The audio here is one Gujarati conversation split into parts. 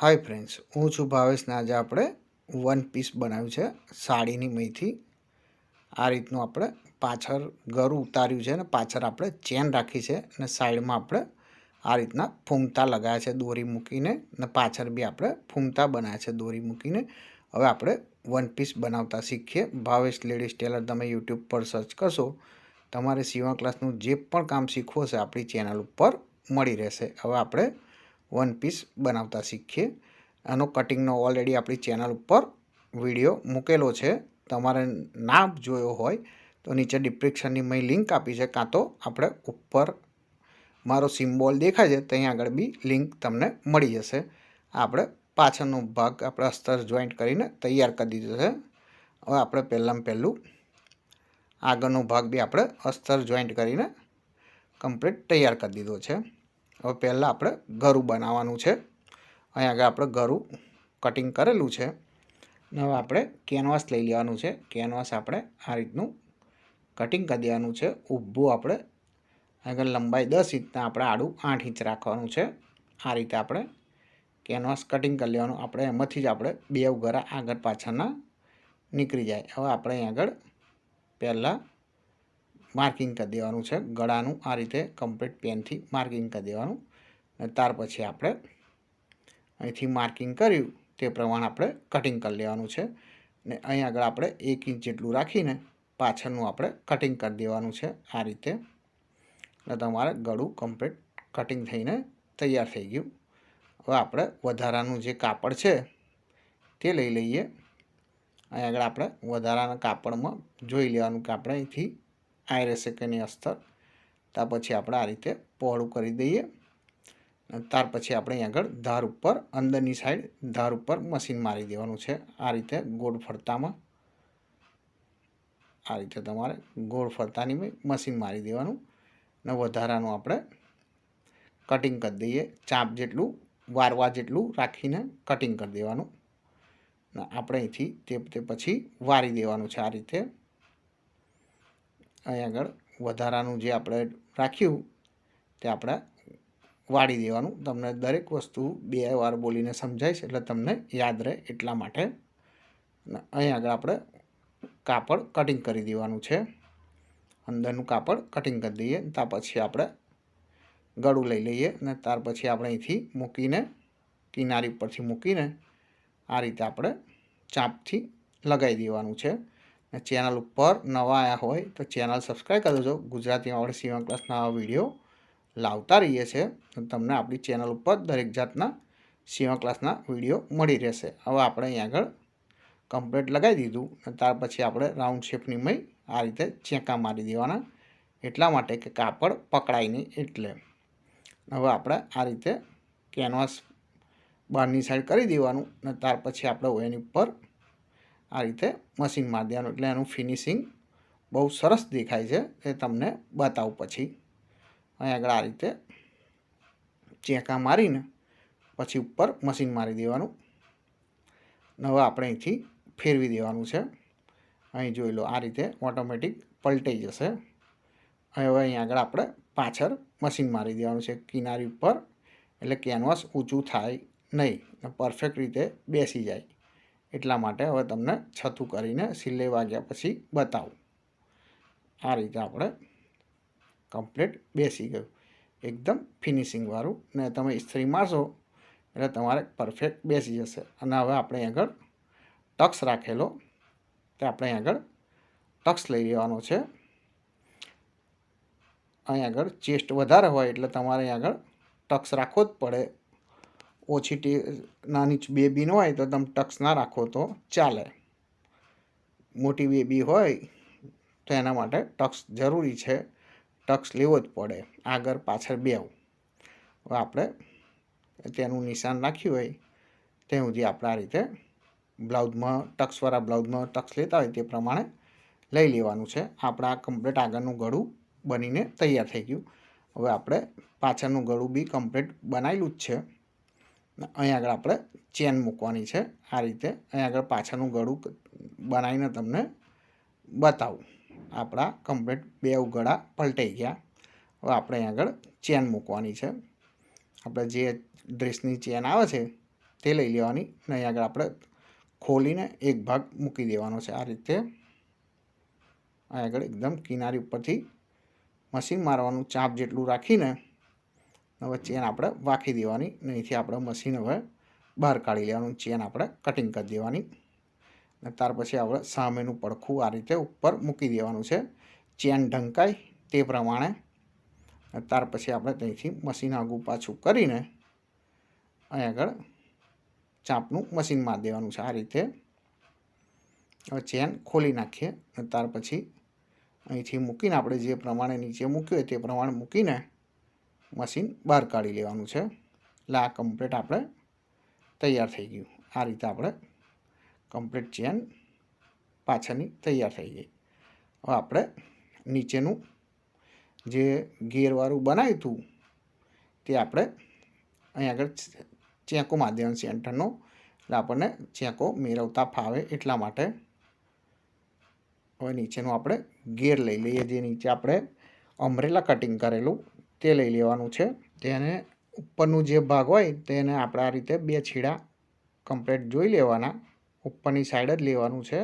હાય ફ્રેન્ડ્સ, હું છું ભાવેશને આજે આપણે વન પીસ બનાવ્યું છે, સાડીની મહીથી આ રીતનું આપણે પાછળ ગરું ઉતાર્યું છે અને પાછળ આપણે ચેન રાખી છે અને સાઈડમાં આપણે આ રીતના ફૂમતા લગાવ્યા છે દોરી મૂકીને અને પાછળ બી આપણે ફૂમતા બનાવ્યા છે દોરી મૂકીને. હવે આપણે વન પીસ બનાવતા શીખીએ. ભાવેશ લેડીઝ ટેલર, તમે યુટ્યુબ પર સર્ચ કરશો, તમારે સીવણ ક્લાસનું જે પણ કામ શીખવું હશે આપણી ચેનલ ઉપર મળી રહેશે. હવે આપણે વન પીસ બનાવતા શીખીએ. આનો કટિંગનો ઓલરેડી આપણી ચેનલ ઉપર વીડિયો મૂકેલો છે. તમારે ના જોયો હોય તો નીચે ડિસ્ક્રિપ્શનની મેં લિંક આપી છે. કાં તો આપણે ઉપર મારો સિમ્બોલ દેખાય છે, ત્યાં આગળ બી લિંક તમને મળી જશે. આપણે પાછળનો ભાગ આપણે અસ્તર જોઈન્ટ કરીને તૈયાર કરી દીધો છે. હવે આપણે પહેલાં પહેલું આગળનો ભાગ બી આપણે અસ્તર જોઈન્ટ કરીને કમ્પ્લીટ તૈયાર કરી દીધો છે. હવે પહેલાં આપણે ગરું બનાવવાનું છે. અહીં આગળ આપણે ગરું કટિંગ કરેલું છે. હવે આપણે કેનવાસ લઈ લેવાનું છે. કેનવાસ આપણે આ રીતનું કટિંગ કરી દેવાનું છે. ઊભું આપણે આગળ લંબાઈ દસ ઇંચના આપણે આડું આઠ ઇંચ રાખવાનું છે. આ રીતે આપણે કેનવાસ કટિંગ કરી લેવાનું. આપણે એમાંથી જ આપણે બે ઉઘરા આગળ પાછળના નીકળી જાય. હવે આપણે અહીં આગળ પહેલાં માર્કિંગ કરી દેવાનું છે. ગળાનું આ રીતે કમ્પ્લીટ પેનથી માર્કિંગ કરી દેવાનું. અને ત્યાર પછી આપણે અહીંથી માર્કિંગ કર્યું, તે પ્રમાણે આપણે કટિંગ કરી લેવાનું છે. ને અહીં આગળ આપણે એક ઇંચ જેટલું રાખીને પાછળનું આપણે કટિંગ કરી દેવાનું છે આ રીતે. એટલે તમારે ગળું કમ્પ્લીટ કટિંગ થઈને તૈયાર થઈ ગયું. હવે આપણે વધારાનું જે કાપડ છે, તે લઈ લઈએ. અહીં આગળ આપણે વધારાના કાપડમાં જોઈ લેવાનું કે આપણે અહીંથી આવી રહેશે કે નહીં અસ્તર ત્યાર પછી આપણે આ રીતે પહોળું કરી દઈએ. ત્યાર પછી આપણે અહીં આગળ ધાર ઉપર, અંદરની સાઈડ ધાર ઉપર મશીન મારી દેવાનું છે. આ રીતે ગોળ ફરતામાં, આ રીતે તમારે ગોળ ફરતાની મશીન મારી દેવાનું. અને વધારાનું આપણે કટિંગ કરી દઈએ. ચાપ જેટલું, વારવા જેટલું રાખીને કટિંગ કરી દેવાનું. ને આપણે અહીંથી તે પછી વારી દેવાનું છે આ રીતે. અહીં આગળ વધારાનું જે આપણે રાખ્યું, તે આપણે વાળી દેવાનું. તમને દરેક વસ્તુ બે વાર બોલીને સમજાય છે એટલે તમને યાદ રહે એટલા માટે. અહીં આગળ આપણે કાપડ કટિંગ કરી દેવાનું છે. અંદરનું કાપડ કટિંગ કરી દઈએ ત્યાર પછી આપણે ગળું લઈ લઈએ અને ત્યાર પછી આપણે અહીંથી મૂકીને, કિનારી પરથી મૂકીને આ રીતે આપણે ચાપથી લગાવી દેવાનું છે. અને ચેનલ ઉપર નવા આવ્યા હોય તો ચેનલ સબસ્ક્રાઈબ કરી દેજો. ગુજરાતીમાં આપણે સીવણ ક્લાસના વીડિયો લાવતા રહીએ છીએ તો તમને આપણી ચેનલ ઉપર દરેક જાતના સીવણ ક્લાસના વીડિયો મળી રહેશે. હવે આપણે અહીં આગળ કમ્પ્લીટ લગાવી દીધું અને ત્યાર પછી આપણે રાઉન્ડ શેપની મય આ રીતે ચેંકા મારી દેવાના. એટલા માટે કે કાપડ પકડાય નહીં એટલે. હવે આપણે આ રીતે કેનવાસ બહારની સાઈડ કરી દેવાનું અને ત્યાર પછી આપણે એની ઉપર આ રીતે મશીન મારી દેવાનું એટલે એનું ફિનિશિંગ બહુ સરસ દેખાય છે, એ તમને બતાવું પછી. અહીં આગળ આ રીતે ચેકા મારીને પછી ઉપર મશીન મારી દેવાનું. હવે આપણે અહીંથી ફેરવી દેવાનું છે. અહીં જોઈ લો આ રીતે ઓટોમેટિક પલટાઈ જશે. હવે અહીં આગળ આપણે પાછળ મશીન મારી દેવાનું છે, કિનારી ઉપર. એટલે કેનવાસ ઊંચું થાય નહીં પરફેક્ટ રીતે બેસી જાય. એટલા માટે હવે તમને છતું કરીને સિલે વાગ્યા પછી બતાવું. આ રીતે આપણે કમ્પ્લીટ બેસી ગયું. એકદમ ફિનિશિંગવાળું ને તમે ઇસ્ત્રી મારશો એટલે તમારે પરફેક્ટ બેસી જશે. અને હવે આપણે આગળ ટક્સ રાખેલો તે આપણે આગળ ટક્સ લઈ લેવાનો છે. અહીં આગળ ચેસ્ટ વધારે હોય એટલે તમારે આગળ ટક્સ રાખવો જ પડે. ઓછી ટી, નાની બેબી ન હોય તો તમે ટક્સ ના રાખો તો ચાલે. મોટી બેબી હોય તો એના માટે ટક્સ જરૂરી છે. ટક્સ લેવો જ પડે. આગળ પાછળ હવે આપણે તેનું નિશાન રાખ્યું હોય તે સુધી આપણે આ રીતે બ્લાઉઝમાં, ટક્સવાળા બ્લાઉઝમાં ટક્સ લેતા હોય તે પ્રમાણે લઈ લેવાનું છે. આપણા કમ્પ્લીટ આગળનું ગળું બનીને તૈયાર થઈ ગયું. હવે આપણે પાછળનું ગળું બી કમ્પ્લીટ બનાવેલું જ છે. અહીં આગળ આપણે ચેન મૂકવાની છે. આ રીતે અહીં આગળ પાછળનું ગળું બનાવીને તમને બતાવું. આપણા કમ્પ્લીટ બે ગળા પલટાઈ ગયા. હવે આપણે અહીં આગળ ચેન મૂકવાની છે. આપણે જે ડ્રેસની ચેન આવે છે તે લઈ લેવાની અને અહીં આગળ આપણે ખોલીને એક ભાગ મૂકી દેવાનો છે. આ રીતે અહીં આગળ એકદમ કિનારી ઉપરથી મશીન મારવાનું ચાપ જેટલું રાખીને હવે ચેન આપણે વાંખી દેવાની અહીંથી આપણે મશીન હવે બહાર કાઢી લેવાનું. ચેન આપણે કટિંગ કરી દેવાની. અને ત્યાર પછી આપણે સામેનું પડખું આ રીતે ઉપર મૂકી દેવાનું છે. ચેન ઢંકાય તે પ્રમાણે. અને ત્યાર પછી આપણે ત્યાંથી મશીન આગું પાછું કરીને અહીં આગળ ચાપનું મશીન મારી દેવાનું છે આ રીતે. હવે ચેન ખોલી નાખીએ. અને ત્યાર પછી અહીંથી મૂકીને આપણે જે પ્રમાણે નીચે મૂક્યું હોય તે પ્રમાણે મૂકીને મશીન બહાર કાઢી લેવાનું છે. એટલે આ કમ્પ્લીટ આપણે તૈયાર થઈ ગયું. આ રીતે આપણે કમ્પ્લીટ ચેન પાછળની તૈયાર થઈ ગઈ. હવે આપણે નીચેનું જે ગેરવાળું બનાવ્યું હતું, તે આપણે અહીં આગળ ચેકો માધ્યમ સેન્ટરનો, એટલે આપણને ચેકો મેળવતા ફાવે એટલા માટે. હવે નીચેનું આપણે ગેર લઈ લઈએ, જે નીચે આપણે અમરેલા કટિંગ કરેલું. તે લઈ લેવાનું છે. તેને ઉપરનું જે ભાગ હોય તેને આપણે આ રીતે બે છીડા કમ્પ્લેટ જોઈ લેવાના. ઉપરની સાઈડ જ લેવાનું છે.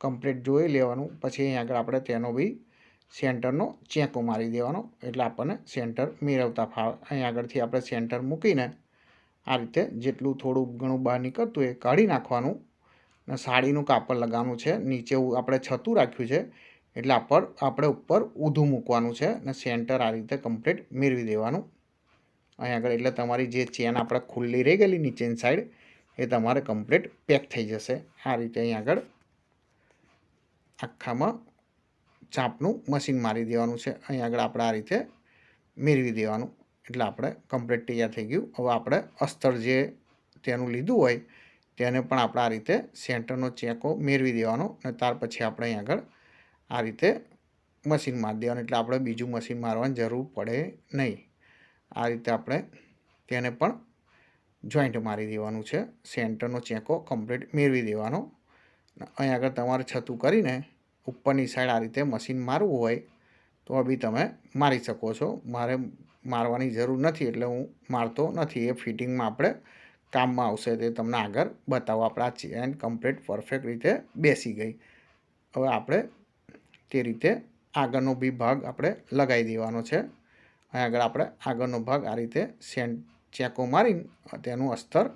કમ્પ્લેટ જોઈ લેવાનું. પછી અહીં આગળ આપણે તેનો બી સેન્ટરનો ચેકો મારી દેવાનો. એટલે આપણને સેન્ટર મેળવતા ફાવે. અહીં આગળથી આપણે સેન્ટર મૂકીને આ રીતે જેટલું થોડું ઘણું બહાર નીકળતું એ કાઢી નાખવાનું. ને સાડીનું કાપડ લગાવવાનું છે. નીચે આપણે છતું રાખ્યું છે. એટલે આપણ આપણે ઉપર ઊંધું મૂકવાનું છે અને સેન્ટર આ રીતે કમ્પ્લીટ મેળવી દેવાનું. અહીં આગળ એટલે તમારી જે ચેન આપણે ખુલ્લી રહી ગયેલી નીચેની સાઈડ એ તમારે કમ્પ્લીટ પેક થઈ જશે. આ રીતે અહીં આગળ આખામાં ચાપનું મશીન મારી દેવાનું છે. અહીં આગળ આપણે આ રીતે મેળવી દેવાનું. એટલે આપણે કમ્પ્લીટ તૈયાર થઈ ગયું. હવે આપણે અસ્તર જે તેનું લીધું હોય, તેને પણ આપણે આ રીતે સેન્ટરનો ચેકો મેળવી દેવાનો. અને ત્યાર પછી આપણે અહીં આગળ આ રીતે મશીન મારી દેવાનું. એટલે આપણે બીજું મશીન મારવાની જરૂર પડે નહીં. આ રીતે આપણે તેને પણ જોઈન્ટ મારી દેવાનું છે. સેન્ટરનો ચેકો કમ્પ્લીટ મેળવી દેવાનો. અહીં આગળ તમારે છતું કરીને ઉપરની સાઈડ આ રીતે મશીન મારવું હોય તો બી તમે મારી શકો છો. મારે મારવાની જરૂર નથી એટલે હું મારતો નથી. એ ફિટિંગમાં આપણે કામમાં આવશે તે તમને આગળ બતાવો. આપણા ચેન કમ્પ્લીટ પરફેક્ટ રીતે બેસી ગઈ. હવે આપણે તે રીતે આગળનો બી ભાગ આપણે લગાવી દેવાનો છે. અહીં આગળ આપણે આગળનો ભાગ આ રીતે સેન્ટ ચેકો મારીને તેનું અસ્તર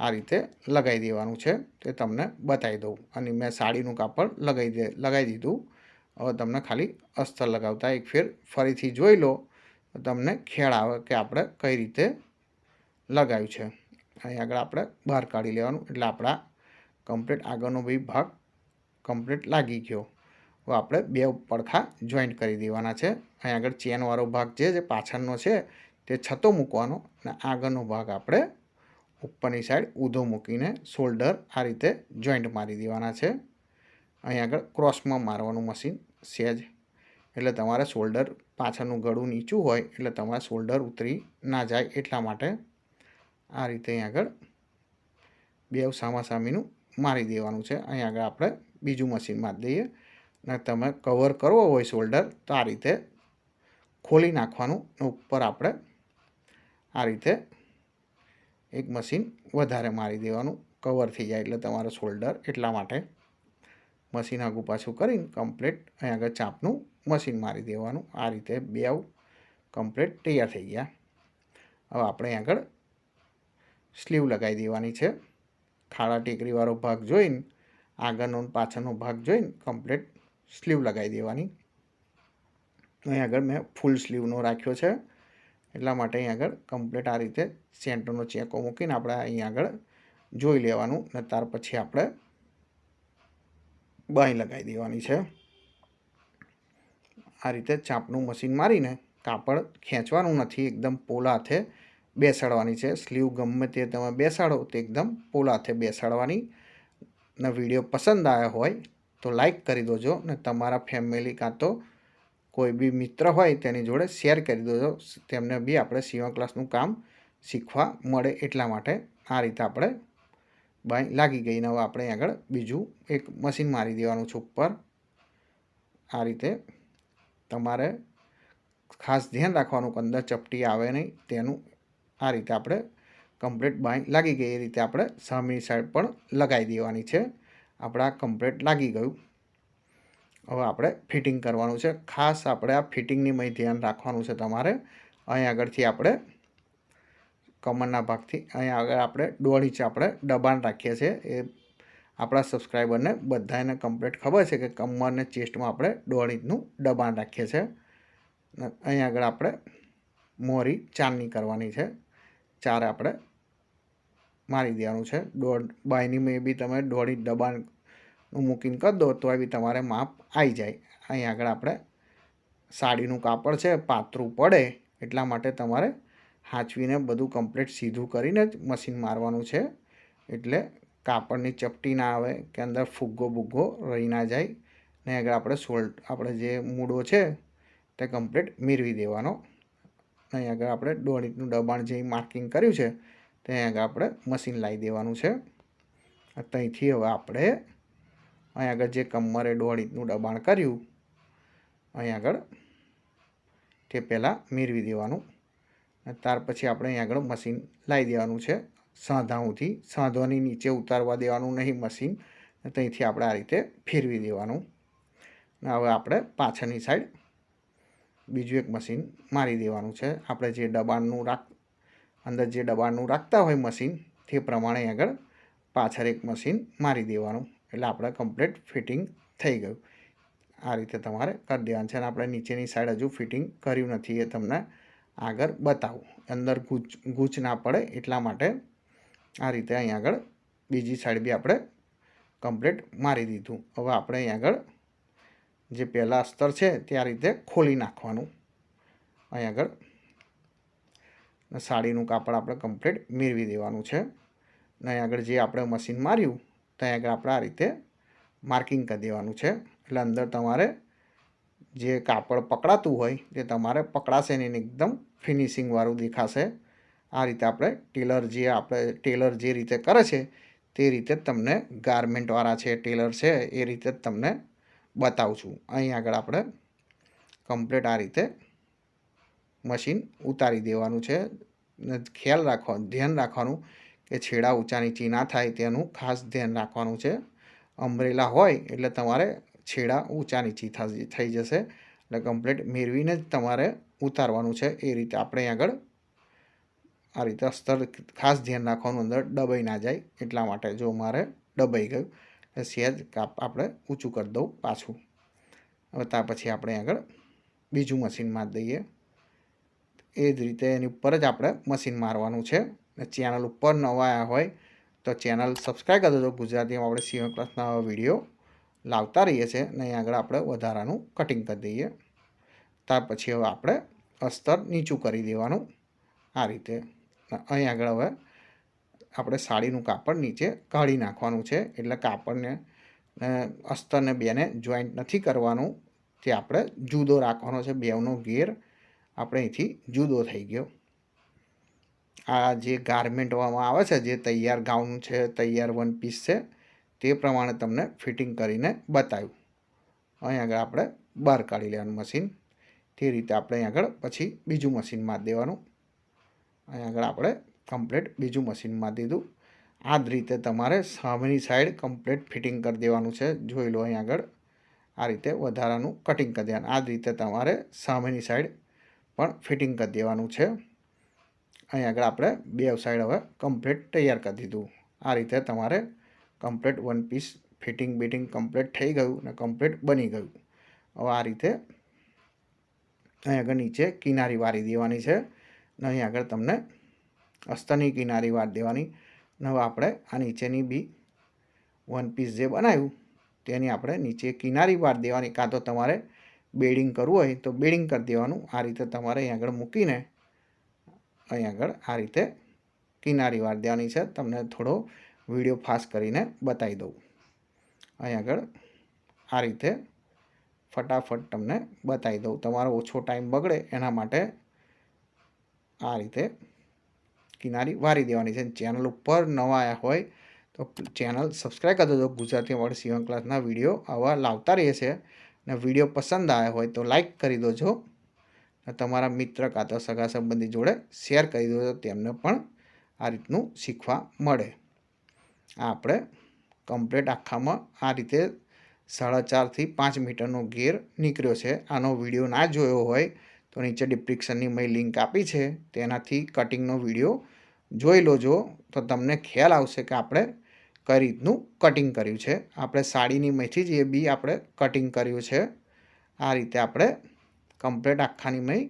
આ રીતે લગાવી દેવાનું છે. તે તમને બતાવી દઉં. અને મેં સાડીનું કાપડ લગાવી દે, લગાવી દીધું. હવે તમને ખાલી અસ્તર લગાવતા એક ફેર ફરીથી જોઈ લો. તમને ખ્યાલ આવે કે આપણે કઈ રીતે લગાવ્યું છે. અહીં આગળ આપણે બહાર કાઢી લેવાનું. એટલે આપણા કમ્પ્લીટ આગળનો બી ભાગ કમ્પ્લીટ લાગી ગયો. આપણે બે પડખા જોઈન્ટ કરી દેવાના છે. અહીં આગળ ચેનવાળો ભાગ જે છે પાછળનો છે, તે છતો મૂકવાનો અને આગળનો ભાગ આપણે ઉપરની સાઈડ ઊંધો મૂકીને શોલ્ડર આ રીતે જોઈન્ટ મારી દેવાના છે. અહીં આગળ ક્રોસમાં મારવાનું મશીન સેજ. એટલે તમારે શોલ્ડર પાછળનું ગળું નીચું હોય, એટલે તમારે શોલ્ડર ઉતરી ના જાય એટલા માટે આ રીતે અહીં આગળ બે સામાસામીનું મારી દેવાનું છે. અહીં આગળ આપણે બીજું મશીન મારી દઈએ. અને તમે કવર કરવો હોય શોલ્ડર તો આ રીતે ખોલી નાખવાનું ઉપર આપણે આ રીતે એક મશીન વધારે મારી દેવાનું. કવર થઈ જાય એટલે તમારો શોલ્ડર એટલા માટે મશીન આગું પાછું કરીને કમ્પ્લીટ અહીં આગળ ચાપનું મશીન મારી દેવાનું. આ રીતે બે કમ્પ્લીટ તૈયાર થઈ ગયા. હવે આપણે અહીં આગળ સ્લીવ લગાવી દેવાની છે. ખાડા ટેકરીવાળો ભાગ જોઈને, આગળનો પાછળનો ભાગ જોઈને કમ્પ્લીટ સ્લીવ લગાવી દેવાની. અહીં આગળ મેં ફૂલ સ્લીવનો રાખ્યો છે. એટલા માટે અહીં આગળ કમ્પ્લીટ આ રીતે સેન્ટરનો ચેકો મૂકીને આપણે અહીં આગળ જોઈ લેવાનું, ને ત્યાર પછી આપણે બાંય લગાવી દેવાની છે. આ રીતે ચાંપનું મશીન મારીને કાપડ ખેંચવાનું નથી, એકદમ પોલા હાથે બેસાડવાની છે. સ્લીવ ગમે તે તમે બેસાડો તો એકદમ પોલા હાથે બેસાડવાની. ને વીડિયો પસંદ આવ્યો હોય તો લાઈક કરી દેજો ને તમારા ફેમિલી કાં તો કોઈ બી મિત્ર હોય તેની જોડે શેર કરી દેજો. તેમને બી આપણે સીવા ક્લાસનું કામ શીખવા મળે એટલા માટે આ રીતે આપણે બાય લાગી ગઈ ને હવે આપણે આગળ બીજું એક મશીન મારી દેવાનું છે ઉપર. આ રીતે તમારે ખાસ ધ્યાન રાખવાનું કે અંદર ચપટી આવે નહીં તેનું આ રીતે આપણે કમ્પ્લીટ બાય લાગી ગઈ એ રીતે આપણે સામેની સાઈડ પણ લગાવી દેવાની છે. આપણા કમ્પ્લેટ લાગી ગયું. હવે આપણે ફિટિંગ કરવાનું છે. ખાસ આપણે આ ફિટિંગની મય ધ્યાન રાખવાનું છે તમારે. અહીં આગળથી આપણે કમરના ભાગથી અહીં આગળ આપણે દોઢ ઇંચ આપણે દબાણ રાખીએ છીએ. એ આપણા સબસ્ક્રાઈબરને બધાને કમ્પ્લીટ ખબર છે કે કમરને ચેસ્ટમાં આપણે દોઢ ઇંચનું દબાણ રાખીએ છીએ. અહીં આગળ આપણે મોરી ચારની કરવાની છે. ચાર આપણે મારી દેવાનું છે. દોઢ બાયની બી તમે દોઢ ઇંચ દબાણ મૂકીને કરી દો, તો બી તમારે માપ આવી જાય. અહીં આગળ આપણે સાડીનું કાપડ છે, પાતળું પડે, એટલા માટે તમારે હાંચવીને બધું કમ્પ્લીટ સીધું કરીને જ મશીન મારવાનું છે. એટલે કાપડની ચપટી ના આવે, કે અંદર ફુગ્ગો બુગ્ગો રહી ના જાય. ને આગળ આપણે સોલ્ટ, આપણે જે મૂડો છે, તે કમ્પ્લીટ મેળવી દેવાનો. અહીં આગળ આપણે દોઢ દબાણ જે માર્કિંગ કર્યું છે ત્યાં આગળ આપણે મશીન લાવી દેવાનું છે. ત્યાંથી હવે આપણે અહીં આગળ જે કમરે ઇંચનું દબાણ કર્યું અહીં આગળ તે પહેલાં મેળવી દેવાનું. ત્યાર પછી આપણે અહીં આગળ મશીન લાવી દેવાનું છે. સાંધાઓથી, સાંધાની નીચે ઉતારવા દેવાનું નહીં મશીન ત્યાંથી આપણે આ રીતે ફેરવી દેવાનું. હવે આપણે પાછળની સાઈડ બીજું એક મશીન મારી દેવાનું છે. આપણે જે દબાણનું રાખ અંદર જે દબાણનું રાખતા હોય મશીન, તે પ્રમાણે આગળ પાછળ એક મશીન મારી દેવાનું. એટલે આપણે કમ્પ્લીટ ફિટિંગ થઈ ગયું. આ રીતે તમારે કરી દેવાનું છે અને આપણે નીચેની સાઈડ હજુ ફિટિંગ કર્યું નથી એ તમને આગળ બતાવું. અંદર ગૂંચ ગૂંચ ના પડે એટલા માટે આ રીતે અહીં આગળ બીજી સાઈડ બી આપણે કમ્પ્લીટ મારી દીધું. હવે આપણે અહીં આગળ જે પહેલાં સ્તર છે તે આ રીતે ખોલી નાખવાનું. અહીં આગળ સાડીનું કાપડ આપણે કમ્પ્લીટ મેળવી દેવાનું છે. ને અહીં આગળ જે આપણે મશીન માર્યું ત્યાં આગળ આપણે આ રીતે માર્કિંગ કરી દેવાનું છે. એટલે અંદર તમારે જે કાપડ પકડાતું હોય તે તમારે પકડાશે નહીં એકદમ ફિનિશિંગવાળું દેખાશે. આ રીતે આપણે ટેલર જે આપણે ટેલર જે રીતે કરે છે, તે રીતે તમને ગાર્મેન્ટવાળા છે ટેલર છે, એ રીતે તમને બતાવું છું. અહીં આગળ આપણે કમ્પ્લીટ આ રીતે મશીન ઉતારી દેવાનું છે. ખ્યાલ રાખવાનું ધ્યાન રાખવાનું કે છેડા ઊંચા નીચી ના થાય તેનું ખાસ ધ્યાન રાખવાનું છે. અમરેલા હોય એટલે તમારે છેડા ઊંચા નીચી થઈ જશે. એટલે કમ્પ્લીટ મેળવીને જ તમારે ઉતારવાનું છે. એ રીતે આપણે આગળ આ રીતે અસ્તર ખાસ ધ્યાન રાખવાનું અંદર ડબાઈ ના જાય એટલા માટે જો મારે ડબાઈ ગયું, એટલે સહેજ કાપ આપણે ઊંચું કરી દઉં પાછું. હવે ત્યાર પછી આપણે આગળ બીજું મશીનમાં દઈએ. એ જ રીતે એની ઉપર જ આપણે મશીન મારવાનું છે. ને ચેનલ ઉપર નવા આવ્યા હોય તો ચેનલ સબસ્ક્રાઈબ કરી દેજો. ગુજરાતીમાં આપણે સીવન ક્લાસના વીડિયો લાવતા રહીએ છીએ ને અહીં આગળ આપણે વધારાનું કટિંગ કરી દઈએ. ત્યાર પછી હવે આપણે અસ્તર નીચું કરી દેવાનું આ રીતે. અહીં આગળ હવે આપણે સાડીનું કાપડ નીચે કાઢી નાખવાનું છે. એટલે કાપડને અસ્તરને બેને જોઈન્ટ નથી કરવાનું. તે આપણે જુદો રાખવાનો છે. બેવનો ગેર આપણે અહીંથી જુદો થઈ ગયો. આ જે ગાર્મેન્ટવામાં આવે છે, જે તૈયાર ગાઉન છે, તૈયાર વન પીસ છે, તે પ્રમાણે તમને ફિટિંગ કરીને બતાવ્યું. અહીં આગળ આપણે બહાર કાઢી લેવાનું મશીન તે રીતે આપણે અહીં આગળ પછી બીજું મશીન મારી દેવાનું. અહીં આગળ આપણે કમ્પ્લીટ બીજું મશીન મારી દીધું. આ જ રીતે તમારે સામેની સાઈડ કમ્પ્લીટ ફિટિંગ કરી દેવાનું છે. જોઈ લો અહીં આગળ આ રીતે વધારાનું કટિંગ કરી દેવાનું. આ રીતે તમારે સામેની સાઈડ પણ ફિટિંગ કરી દેવાનું છે. અહીં આગળ આપણે બે સાઈડ હવે કમ્પ્લીટ તૈયાર કરી દીધું. આ રીતે તમારે કમ્પ્લીટ વન પીસ ફિટિંગ બિટિંગ કમ્પ્લીટ થઈ ગયું અને કમ્પ્લીટ બની ગયું. હવે આ રીતે અહીં આગળ નીચે કિનારી વારી દેવાની છે ને અહીં આગળ તમને અસ્તરની કિનારી વાર દેવાની. ને હવે આપણે આ નીચેની બી વન પીસ જે બનાવ્યું તેની આપણે નીચે કિનારી વાર દેવાની. કાં તો તમારે બેડિંગ કરવું હોય તો બેડિંગ કરી દેવાનું. આ રીતે તમારે અહીં આગળ મૂકીને અહીં આગળ આ રીતે કિનારી વાર દેવાની છે. તમને થોડો વીડિયો ફાસ્ટ કરીને બતાવી દઉં. અહીં આગળ આ રીતે ફટાફટ તમને બતાવી દઉં. તમારો ઓછો ટાઈમ બગડે એના માટે આ રીતે કિનારી વારી દેવાની છે. ચેનલ ઉપર નવા આવ્યા હોય તો ચેનલ સબસ્ક્રાઈબ કરી દેજો. ગુજરાતી વર્ડ સીવન ક્લાસના વીડિયો આવા લાવતા રહે છે. ને વીડિયો પસંદ આવ્યા હોય તો લાઈક કરી દેજો. તમારા મિત્ર કાં તો સગા સંબંધી જોડે શેર કરી દેજો, તેમને પણ આ રીતનું શીખવા મળે. આ આપણે કમ્પ્લેટ આખામાં આ રીતે સાડા ચારથી પાંચ મીટરનો ગેર નીકળ્યો છે. આનો વીડિયો ના જોયો હોય તો નીચે ડિસ્ક્રિપ્શનની મેં લિંક આપી છે. તેનાથી કટિંગનો વીડિયો જોઈ લોજો. તો તમને ખ્યાલ આવશે કે આપણે કઈ રીતનું કટિંગ કર્યું છે. આપણે સાડીની મેથી જ એ બી આપણે કટિંગ કર્યું છે. આ રીતે આપણે કમ્પ્લેટ આખાની મય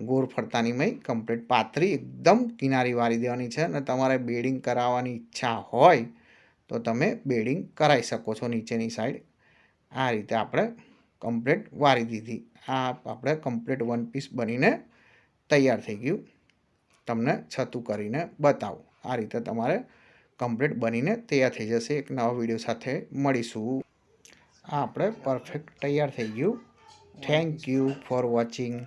ગોળ ફરતાની મય કમ્પ્લેટ પાતળી એકદમ કિનારી વાળી દેવાની છે અને તમારે બેડિંગ કરાવવાની ઈચ્છા હોય તો તમે બેડિંગ કરાવી શકો છો નીચેની સાઈડ આ રીતે આપણે કમ્પ્લેટ વાળી દીધી. આ આપણે કમ્પ્લેટ વન પીસ બનીને તૈયાર થઈ ગયું. તમને છતું કરીને બતાવું. આ રીતે તમારે કમ્પ્લીટ બનીને તૈયાર થઈ જશે. એક નવા વીડિયો સાથે મળીશું. આ આપણે પરફેક્ટ તૈયાર થઈ ગયું. Thank you for watching